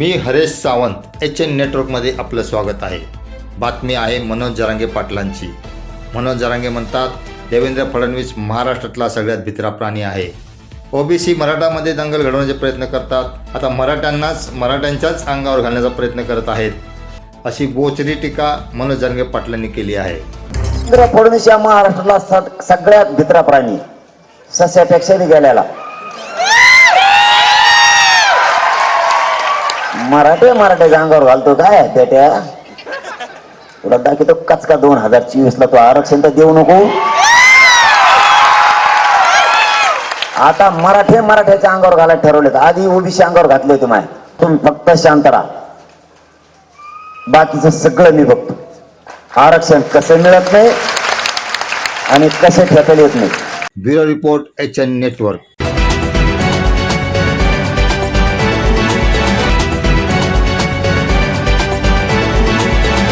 मी Haresh Sawant H N नेटवर्कमध्ये आपलं स्वागत आहे. बातमी आहे मनोज जरांगे पाटलांची. मनोज जरांगे म्हणतात देवेंद्र फडणवीस महाराष्ट्रातला सगळ्यात भित्रा प्राणी आहे. ओबीसी मराठामध्ये दंगल घडवण्याचे प्रयत्न करतात. आता मराठ्यांनाच मराठ्यांच्याच अंगावर घालण्याचा प्रयत्न करत आहेत. अशी बोचरी टीका मनोज जरांगे पाटलांनी केली आहे. देवेंद्र फडणवीस या महाराष्ट्राला स- सगळ्यात भित्रा प्राणी. सस्यापेक्षाही गेलेला मराठे मराठ्याच्या अंगावर घालतो काय? बेट्या तुला दाखवतो कचका दोन हजार चोवीस ला तो आरक्षण तर देऊ नको. आता मराठे मराठ्याच्या अंगावर घालायला ठरवले आधी ओबीसी अंगावर घातले होते माय. तुम्ही फक्त शांत राहा. बाकीचं सगळं मी बघतो. आरक्षण कसं मिळत नाही आणि कसे ठेवता येत नाही. Bureau report H N network.